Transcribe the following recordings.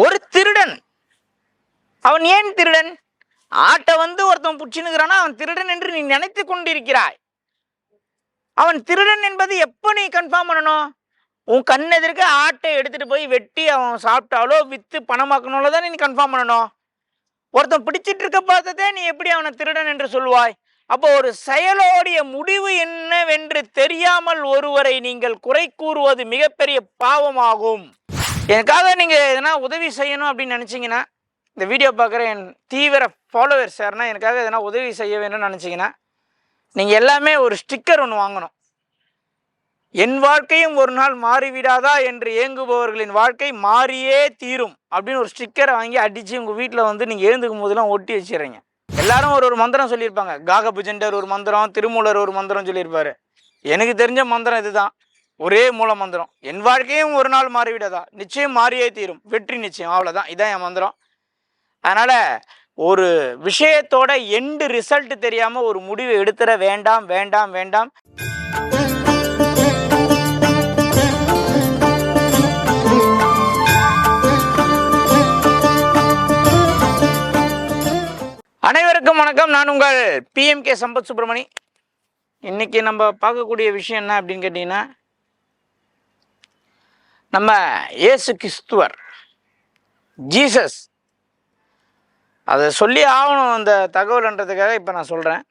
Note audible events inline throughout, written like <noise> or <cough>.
ஒரு திருடன். அவன் ஏன் திருடன்? ஆட்டை வந்து ஒருத்தன் புடிச்சுனுக்கிறானா அவன் திருடன் என்று நீ நினைத்து கொண்டிருக்கிறாய். அவன் திருடன் என்பது எப்போ நீ கன்ஃபார்ம் பண்ணணும்? உன் கண் எதிர்க்க ஆட்டை எடுத்துட்டு போய் வெட்டி அவன் சாப்பிட்டாலோ விற்று பணமாக்கணும்ல தான் நீ கன்ஃபார்ம் பண்ணணும்? ஒருத்தன் பிடிச்சிட்டு இருக்க பார்த்ததே நீ எப்படி அவனை திருடன் என்று சொல்வாய் அப்போ ஒரு செயலோடைய முடிவு என்னவென்று தெரியாமல் ஒருவரை நீங்கள் குறை கூறுவது மிகப்பெரிய பாவமாகும். எனக்காக நீங்கள் எதனா உதவி செய்யணும் அப்படின்னு நினச்சிங்கன்னா இந்த வீடியோ பார்க்குற என் தீவிர ஃபாலோவர்ஸ் யாருன்னா எனக்காக எதனா உதவி செய்ய வேணும்னு நினச்சிங்கன்னா நீங்கள் எல்லாமே ஒரு ஸ்டிக்கர் ஒன்று வாங்கணும். என் வாழ்க்கையும் ஒரு நாள் மாறிவிடாதா என்று ஏங்குபவர்களின் வாழ்க்கை மாறியே தீரும் அப்படின்னு ஒரு ஸ்டிக்கரை வாங்கி அடித்து உங்கள் வீட்டில் வந்து நீங்கள் எழுந்துக்கும் போதெல்லாம் ஒட்டி வச்சிடுறீங்க. எல்லாரும் ஒரு ஒரு மந்திரம் சொல்லியிருப்பாங்க. காகபுஜண்டர் ஒரு மந்திரம் திருமூலர் ஒரு மந்திரம் சொல்லியிருப்பாரு. எனக்கு தெரிஞ்ச மந்திரம் இதுதான். ஒரே மூல மந்திரம். என் வாழ்க்கையும் ஒரு நாள் மாறிவிடாதா நிச்சயம் மாறியே தீரும். வெற்றி நிச்சயம். அவ்வளோதான் இதான் என் மந்திரம். அதனால் ஒரு விஷயத்தோட எண்டு ரிசல்ட் தெரியாமல் ஒரு முடிவு எடுத்துட வேண்டாம் வேண்டாம் வேண்டாம். அனைவருக்கும் வணக்கம். நான் உங்கள் பிஎம்கே சம்பத் சுப்பிரமணி. இன்னைக்கு நம்ம பார்க்கக்கூடிய விஷயம் என்ன அப்படின்னு கேட்டிங்கன்னா நம்ம இயேசு கிறிஸ்துவர் ஜீசஸ். அதை சொல்லி ஆகணும் அந்த தகவல்ன்றதுக்காக இப்போ நான் சொல்கிறேன்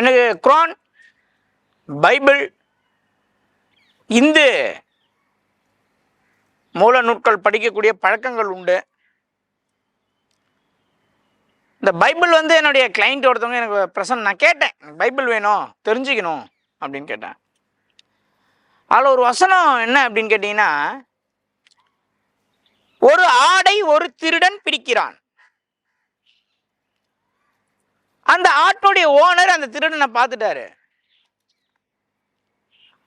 எனக்கு குரான் பைபிள் இந்து மூல நூட்கள் படிக்கக்கூடிய பழக்கங்கள் உண்டு. இந்த பைபிள் வந்து என்னுடைய கிளைண்ட் ஒருத்தவங்க எனக்கு பிரசன்ட் நான் கேட்டேன் பைபிள் வேணும் தெரிஞ்சுக்கணும் அப்படின்னு கேட்டேன். அதில் ஒரு வசனம் என்ன அப்படின்னு கேட்டிங்கன்னா ஒரு ஆடை ஒரு திருடன் பிடிக்கிறான். அந்த ஆட்டுடைய ஓனர் அந்த திருடனை பார்த்துட்டாரு.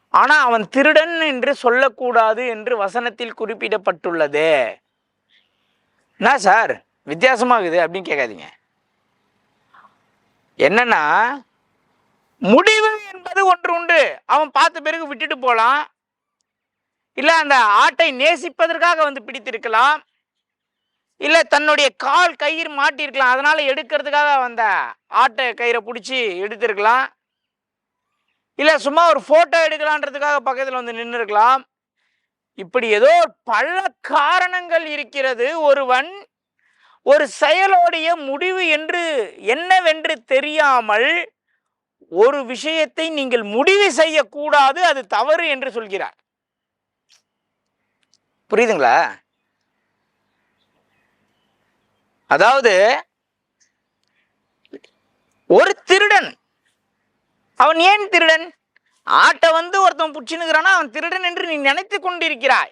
ஆனால் அவன் திருடன் என்று சொல்லக்கூடாது என்று வசனத்தில் குறிப்பிடப்பட்டுள்ளது. என்ன சார்? வித்தியாசமாகுது அப்படின்னு கேட்காதீங்க. என்னன்னா முடிவு என்பது ஒன்று உண்டு. அவன் பார்த்த பிறகு விட்டுட்டு போகலாம் இல்லை அந்த ஆட்டை நேசிப்பதற்காக வந்து பிடித்திருக்கலாம். இல்லை தன்னுடைய கால் கயிறு மாட்டியிருக்கலாம். அதனால் எடுக்கிறதுக்காக வந்த ஆட்டை கயிறை பிடிச்சி எடுத்திருக்கலாம். இல்லை சும்மா ஒரு ஃபோட்டோ எடுக்கலான்றதுக்காக பக்கத்தில் வந்து நின்று இருக்கலாம் இப்படி ஏதோ பல காரணங்கள் இருக்கிறது. ஒருவன் ஒரு செயலோடைய முடிவு என்று என்னவென்று தெரியாமல் ஒரு விஷயத்தை நீங்கள் முடிவு செய்யக்கூடாது அது தவறு என்று சொல்கிறார். புரியுதுங்களா? அதாவது ஒரு திருடன் அவன் ஏன் திருடன்? ஆட்டை வந்து ஒருத்தன் பிடிச்சினுக்கிறானா அவன் திருடன் என்று நீ நினைத்து கொண்டிருக்கிறாய்.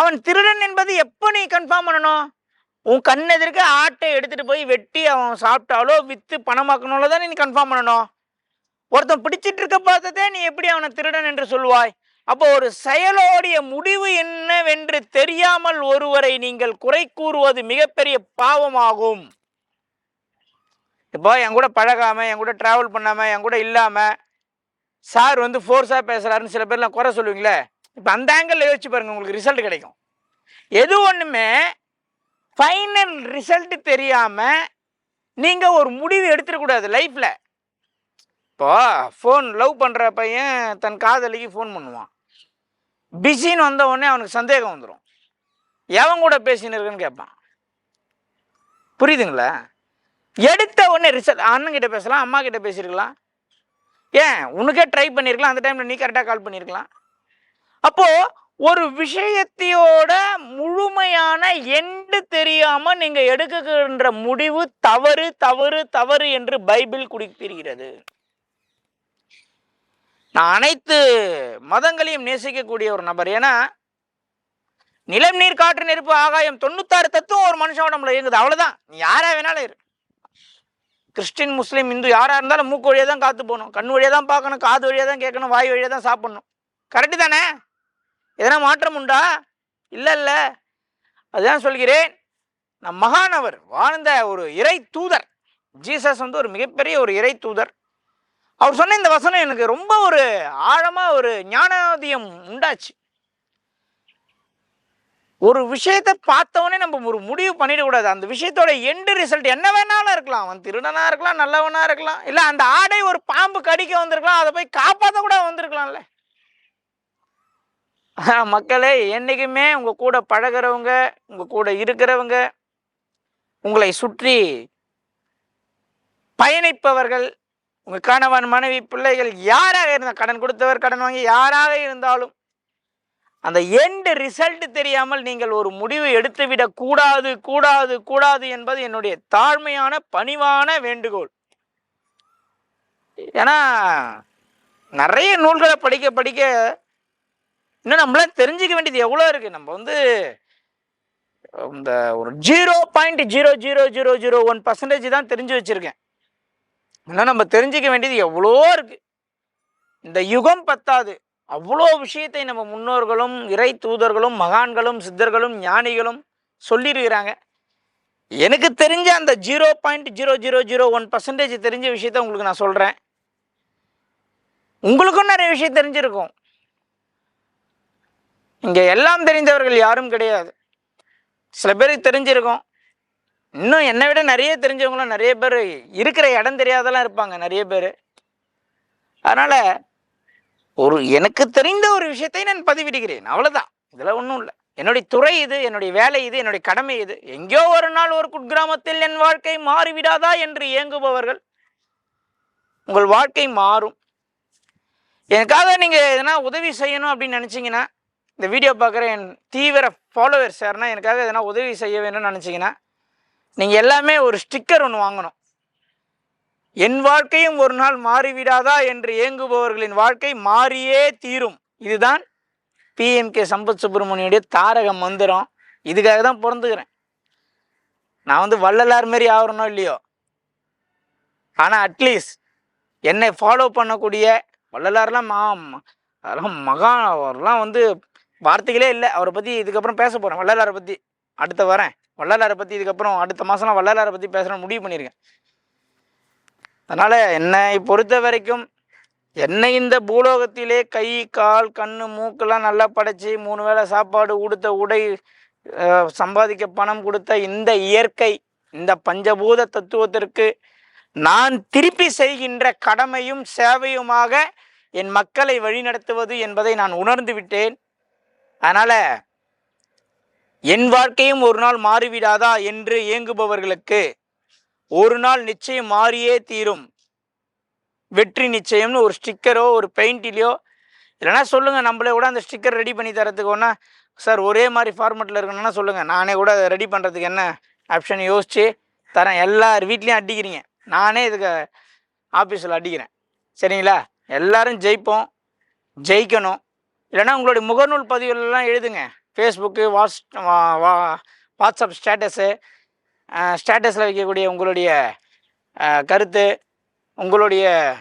அவன் திருடன் என்பது எப்போ நீ கன்ஃபார்ம் பண்ணணும்? உன் கண் எதிர்க்க ஆட்டை எடுத்துட்டு போய் வெட்டி அவன் சாப்பிட்டாலோ விற்று பணமாக்கணும்ல தான் நீ கன்ஃபார்ம் பண்ணணும். ஒருத்தன் பிடிச்சிட்டு இருக்க பார்த்ததே நீ எப்படி அவனை திருடன் என்று சொல்வாய் அப்போ ஒரு செயலோடைய முடிவு என்னவென்று தெரியாமல் ஒருவரை நீங்கள் குறை கூறுவது மிகப்பெரிய பாவமாகும். இப்போ என் கூட பழகாம என் கூட டிராவல் பண்ணாமல் என் கூட இல்லாமல் சார் வந்து ஃபோர்ஸாக பேசுகிறாருன்னு சில பேர்லாம் குறை சொல்லுவீங்களே? இப்போ அந்த ஆங்கிளில் யோசிச்சு பாருங்கள் உங்களுக்கு ரிசல்ட் கிடைக்கும். எது ஒன்றுமே ஃபைனல் ரிசல்ட் தெரியாம நீங்க ஒரு முடிவு எடுத்துடக்கூடாது லைஃப்ல இப்போ ஃபோன் லவ் பண்ற பையன் தன் காதலிக்கு ஃபோன் பண்ணுவான். பிஸின்னு வந்த உடனே அவனுக்கு சந்தேகம் வந்துடும் எவன் கூட பேசின்னு இருக்குன்னு கேட்பான். புரியுதுங்களா? எடுத்த உடனே ரிசல்ட் அண்ணன்கிட்ட பேசலாம் அம்மா கிட்ட பேசியிருக்கலாம். ஏன்? உனக்கே ட்ரை பண்ணியிருக்கலாம் அந்த டைமில் நீ கரெக்டாக கால் பண்ணியிருக்கலாம். அப்போது ஒரு விஷயத்தையோட முழுமையான எண் கேட்டு தெரியாம நீங்க எடுக்குகின்ற முடிவு தவறு தவறு தவறு என்று பைபிள் குறிப்பிடுகிறது. நான் அனைத்து மதங்களையும் நேசிக்கக்கூடிய ஒரு நபர். ஏன்னா நிலம் நீர் காற்று நெருப்பு ஆகாயம் தொண்ணூத்தாறு தத்துவம் ஒரு மனுஷன் நம்மள இயங்குது. அவ்வளவுதான். நீ யாரா வேணாலும் இரு. கிறிஸ்டின் முஸ்லீம் இந்து யாரா இருந்தாலும் மூக்கு வழியா தான் காத்து போகணும். கண் வழியா தான் பார்க்கணும். காது வழியா தான் கேட்கணும். வாய் வழியா தான் சாப்பிடணும். கரெக்டு தானே? எதனா மாற்றம் உண்டா? இல்லை இல்லை. அதுதான் சொல்கிறேன். நம் மகானவர் வாழ்ந்த ஒரு இறை தூதர். ஜீசஸ் வந்து ஒரு மிகப்பெரிய ஒரு இறை தூதர். அவர் சொன்ன இந்த வசனம் எனக்கு ரொம்ப ஒரு ஆழமாக ஒரு ஞானோதயம் உண்டாச்சு. ஒரு விஷயத்தை பார்த்தவொடனே நம்ம ஒரு முடிவு பண்ணிடக்கூடாது அந்த விஷயத்தோட எண்டு ரிசல்ட் என்ன வேணாலும் இருக்கலாம். அவன் திருடனா இருக்கலாம் நல்லவனா இருக்கலாம். இல்லை அந்த ஆடை ஒரு பாம்பு கடிக்க வந்திருக்கலாம். அதை போய் காப்பாற்ற கூட வந்திருக்கலாம்ல. <laughs> மக்களே என்றைக்குமே உங்கள் கூட பழகுறவங்க உங்கள் கூட இருக்கிறவங்க உங்களை சுற்றி பயணிப்பவர்கள் உங்கள் கணவன் மனைவி பிள்ளைகள் யாராக இருந்தால் கடன் கொடுத்தவர் கடன் வாங்கி யாராக இருந்தாலும் அந்த எண்டு ரிசல்ட் தெரியாமல் நீங்கள் ஒரு முடிவு எடுத்துவிடக் கூடாது கூடாது கூடாது என்பது என்னுடைய தாழ்மையான பணிவான வேண்டுகோள். ஏன்னா நிறைய நூல்களை படிக்க படிக்க இன்னும் நம்மளாம் தெரிஞ்சுக்க வேண்டியது எவ்வளோ இருக்குது நம்ம வந்து இந்த ஒரு zero point zero zero zero zero one percentage தான் தெரிஞ்சு வச்சுருக்கேன். இன்னும் நம்ம தெரிஞ்சுக்க வேண்டியது எவ்வளோ இருக்குது இந்த யுகம் பத்தாது. அவ்வளோ விஷயத்தை நம்ம முன்னோர்களும் இறை தூதர்களும் மகான்களும் சித்தர்களும் ஞானிகளும் சொல்லியிருக்கிறாங்க. எனக்கு தெரிஞ்ச அந்த zero point zero zero zero one percentage தெரிஞ்ச விஷயத்த உங்களுக்கு நான் சொல்கிறேன் உங்களுக்கும் நிறைய விஷயம் தெரிஞ்சிருக்கும். இங்கே எல்லாம் தெரிந்தவர்கள் யாரும் கிடையாது. சில பேருக்கு தெரிஞ்சிருக்கும். இன்னும் என்னை விட நிறைய தெரிஞ்சவங்களும் நிறைய பேர் இருக்கிற இடம் தெரியாதெல்லாம் இருப்பாங்க நிறைய பேர். அதனால் ஒரு எனக்கு தெரிந்த ஒரு விஷயத்தை நான் பதிவிடுகிறேன். அவ்வளோதான் இதில் ஒன்றும் இல்லை. என்னுடைய துறை இது என்னுடைய வேலை இது என்னுடைய கடமை இது. எங்கேயோ ஒரு நாள் ஒரு குட்கிராமத்தில் என் வாழ்க்கை மாறிவிடாதா என்று இயங்குபவர்கள் உங்கள் வாழ்க்கை மாறும். எனக்காக நீங்கள் எதனா உதவி செய்யணும் அப்படின்னு நினச்சிங்கன்னா இந்த வீடியோ பார்க்குற என் தீவிர ஃபாலோவர்ஸ் யாருன்னா எனக்காக எதனா உதவி செய்ய வேணும்னு நினச்சிங்கன்னா நீங்கள் எல்லாமே ஒரு ஸ்டிக்கர் ஒன்று வாங்கணும். என் வாழ்க்கையும் ஒரு நாள் மாறிவிடாதா என்று ஏங்குபவர்களின் வாழ்க்கை மாறியே தீரும். இதுதான் பிஎம்கே சம்பத் சுப்பிரமணியுடைய தாரக மந்திரம். இதுக்காக தான் பிறந்துக்கிறேன். நான் வந்து வள்ளலார் மாரி ஆகிறனோ இல்லையோ? ஆனால் அட்லீஸ்ட் என்னை ஃபாலோ பண்ணக்கூடிய வள்ளலார்லாம் மா அதெல்லாம் மகா அவர்லாம் வந்து வார்த்தைகளே இல்லை. அவரை பற்றி இதுக்கப்புறம் பேச போகிறேன் வள்ளலாரை பற்றி அடுத்த வரேன். வள்ளலாரை பற்றி இதுக்கப்புறம் அடுத்த மாதம்லாம் வள்ளலாரை பற்றி பேசுகிறேன் முடிவு பண்ணியிருக்கேன் அதனால் என்னை பொறுத்த வரைக்கும் என்னை இந்த பூலோகத்திலே கை கால் கண் மூக்கெல்லாம் நல்லா படைச்சி மூணு வேளை சாப்பாடு உடுத்த உடை சம்பாதிக்க பணம் கொடுத்த இந்த இயற்கை இந்த பஞ்சபூத தத்துவத்திற்கு நான் திருப்பி செய்கின்ற கடமையும் சேவையுமாக என் மக்களை வழிநடத்துவது என்பதை நான் உணர்ந்து விட்டேன். அதனால் என் வாழ்க்கையும் ஒரு நாள் மாறிவிடாதா என்று ஏங்குபவர்களுக்கு ஒரு நாள் நிச்சயம் மாறியே தீரும். வெற்றி நிச்சயம்னு ஒரு ஸ்டிக்கரோ ஒரு பெயிண்டிலையோ இல்லைன்னா சொல்லுங்கள் நம்மளே கூட அந்த ஸ்டிக்கர் ரெடி பண்ணி தரத்துக்கு ஒன்றா சார் ஒரே மாதிரி ஃபார்மெட்டில் இருக்கணும்னா சொல்லுங்கள் நானே கூட அதை ரெடி பண்ணுறதுக்கு என்ன ஆப்ஷன் யோசித்து தரேன். எல்லார் வீட்லேயும் அடிக்கிறீங்க. நானே இதுக்கு ஆஃபீஸில் அடிக்கிறேன். சரிங்களா? எல்லோரும் ஜெயிப்போம். ஜெயிக்கணும். இல்லைன்னா உங்களுடைய முகநூல் பதிவுகளெல்லாம் எழுதுங்க. ஃபேஸ்புக்கு வாட்ஸ் வா- வாட்ஸ்அப் ஸ்டேட்டஸு ஸ்டேட்டஸில் வைக்கக்கூடிய உங்களுடைய கருத்து உங்களுடைய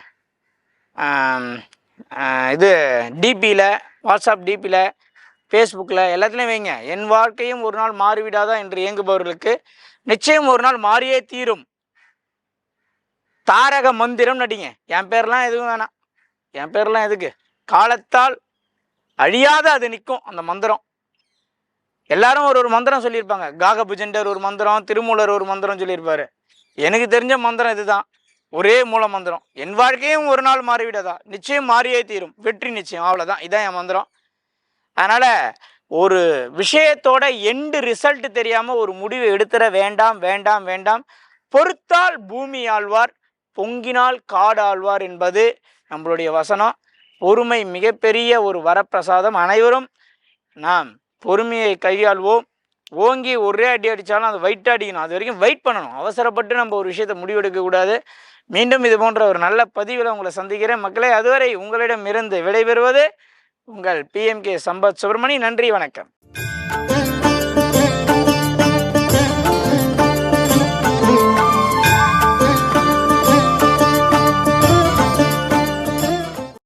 இது டிபியில் வாட்ஸ்அப் டிபியில் ஃபேஸ்புக்கில் எல்லாத்துலேயும் வைங்க. என் வாழ்க்கையும் ஒரு நாள் மாறிவிடாதா என்று இயங்குபவர்களுக்கு நிச்சயம் ஒரு நாள் மாறியே தீரும். தாரக மந்திரம் நடிங்க. என் பேர்லாம் எதுவும் வேணாம். என் பேர்லாம் எதுக்கு? காலத்தால் அழியாத அது நிற்கும் அந்த மந்திரம். எல்லாரும் ஒரு ஒரு மந்திரம் சொல்லியிருப்பாங்க. காகபுஜண்டர் ஒரு மந்திரம் திருமூலர் ஒரு மந்திரம் சொல்லியிருப்பாரு. எனக்கு தெரிஞ்ச மந்திரம் இதுதான். ஒரே மூல மந்திரம். என் வாழ்க்கையும் ஒரு நாள் மாறிவிடாதா நிச்சயம் மாறியே தீரும். வெற்றி நிச்சயம். அவ்வளோதான் இதான் என் மந்திரம். அதனால் ஒரு விஷயத்தோட எண்டு ரிசல்ட் தெரியாமல் ஒரு முடிவு எடுத்துட வேண்டாம் வேண்டாம் வேண்டாம். பொறுத்தால் பூமி ஆழ்வார் பொங்கினால் காடு ஆழ்வார் என்பது நம்மளுடைய வசனம். பொறுமை மிகப்பெரிய ஒரு வரப்பிரசாதம். அனைவரும் நாம் பொறுமையை கையாள்வோம். ஓங்கி ஒரே அடி அடித்தாலும் அது வெயிட் அடிக்கணும். அது வரைக்கும் வெயிட் பண்ணணும். அவசரப்பட்டு நம்ம ஒரு விஷயத்தை முடிவெடுக்கக்கூடாது மீண்டும் இது போன்ற ஒரு நல்ல பதிவில் உங்களை சந்திக்கிறேன். மக்களே அதுவரை உங்களிடம் இருந்து விடைபெறுவது உங்கள் பிஎம்கே சம்பத் சுப்பிரமணி நன்றி வணக்கம்.